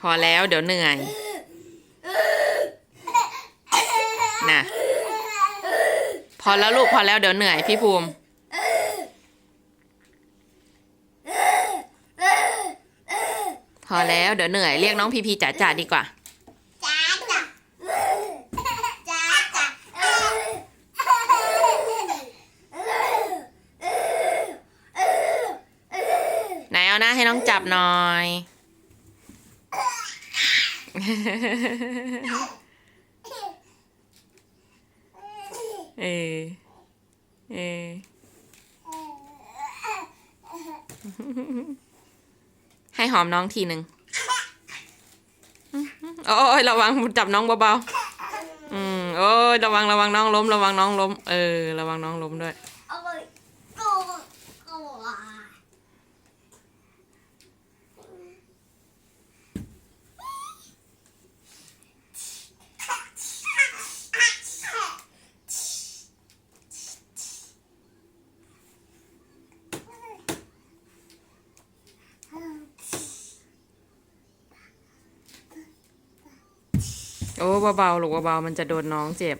พอแล้วเดี๋ยวเหนื่อย น่ะ พอแล้วลูกพอแล้วเดี๋ยวเหนื่อยพี่ภูมิพอแล้วเดี๋ยวเหนื่อยเรียกน้องพีพีจ๋าจ๋าดีกว่าจ้าจ้ะจ้าจ้ะไหนเอาหน้าให้น้องจับหน่อย เออเออให้หอมน้องทีหนึ่งโอ้ยระวังจับน้องเบาๆ อืม โอ้ยระวังระวังน้องล้ม ระวังน้องล้ม เออ ระวังน้องล้มด้วย เอาไปกูกู โอ้เบาๆหลอกเบาๆมันจะโดนน้องเจ็บ